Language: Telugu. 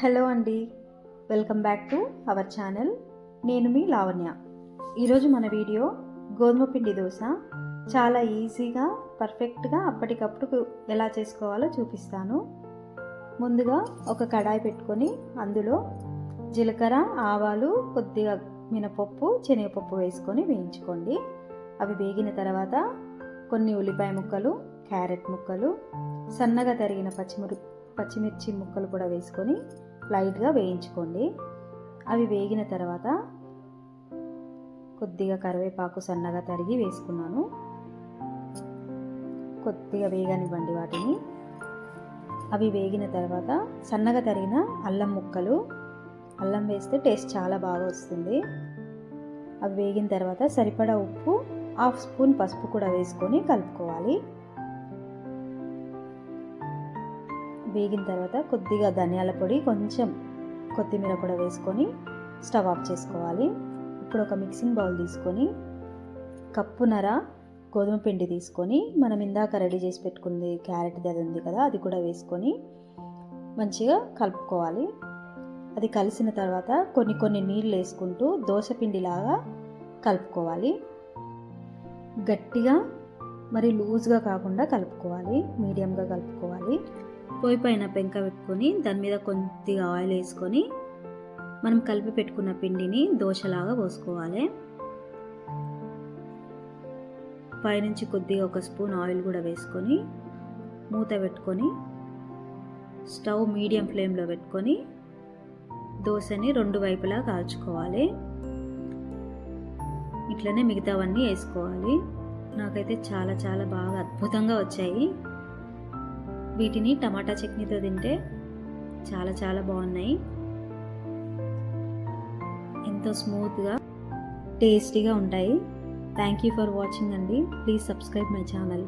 హలో అండి. Welcome back to our channel. నేను మీ లావణ్య. ఈరోజు మన వీడియో గోధుమ పిండి దోశ. చాలా ఈజీగా పర్ఫెక్ట్గా అప్పటికప్పుడు ఎలా చేసుకోవాలో చూపిస్తాను. ముందుగా ఒక కడాయి పెట్టుకొని అందులో జీలకర్ర ఆవాలు కొద్దిగా మినపప్పు శనగపప్పు వేసుకొని వేయించుకోండి. అవి వేగిన తర్వాత కొన్ని ఉల్లిపాయ ముక్కలు క్యారెట్ ముక్కలు సన్నగా తరిగిన పచ్చిమిరి పచ్చిమిర్చి ముక్కలు కూడా వేసుకొని లైట్గా వేయించుకోండి. అవి వేగిన తర్వాత కొద్దిగా కరివేపాకు సన్నగా తరిగి వేసుకున్నాను. కొద్దిగా వేగనివ్వండి వాటిని. అవి వేగిన తర్వాత సన్నగా తరిగిన అల్లం ముక్కలు అల్లం వేస్తే టేస్ట్ చాలా బాగా వస్తుంది. అవి వేగిన తర్వాత సరిపడా ఉప్పు హాఫ్ స్పూన్ పసుపు కూడా వేసుకొని కలుపుకోవాలి. వేగిన తర్వాత కొద్దిగా ధనియాల పొడి కొంచెం కొత్తిమీర కూడా వేసుకొని స్టవ్ ఆఫ్ చేసుకోవాలి. ఇప్పుడు ఒక మిక్సింగ్ బౌల్ తీసుకొని కప్పునర గోధుమ పిండి తీసుకొని మనం ఇందాక రెడీ చేసి పెట్టుకుంది క్యారెట్ అది ఉంది కదా అది కూడా వేసుకొని మంచిగా కలుపుకోవాలి. అది కలిసిన తర్వాత కొన్ని కొన్ని నీళ్ళు వేసుకుంటూ దోశపిండిలాగా కలుపుకోవాలి. గట్టిగా మరి లూజ్గా కాకుండా కలుపుకోవాలి. మీడియంగా కలుపుకోవాలి. పొయ్యి పైన పెంక పెట్టుకొని దాని మీద కొద్దిగా ఆయిల్ వేసుకొని మనం కలిపి పెట్టుకున్న పిండిని దోశలాగా పోసుకోవాలి. పైనుంచి కొద్దిగా ఒక స్పూన్ ఆయిల్ కూడా వేసుకొని మూత పెట్టుకొని స్టవ్ మీడియం ఫ్లేమ్లో పెట్టుకొని దోశని రెండు వైపులా కాల్చుకోవాలి. ఇట్లనే మిగతావన్నీ వేసుకోవాలి. నాకైతే చాలా చాలా బాగా అద్భుతంగా వచ్చాయి. వీటిని టమాటా చట్నీతో తింటే చాలా చాలా బాగున్నాయి. ఎంతో స్మూత్గా టేస్టీగా ఉంటాయి. థ్యాంక్ యూ ఫర్ వాచింగ్ అండి. Please subscribe my channel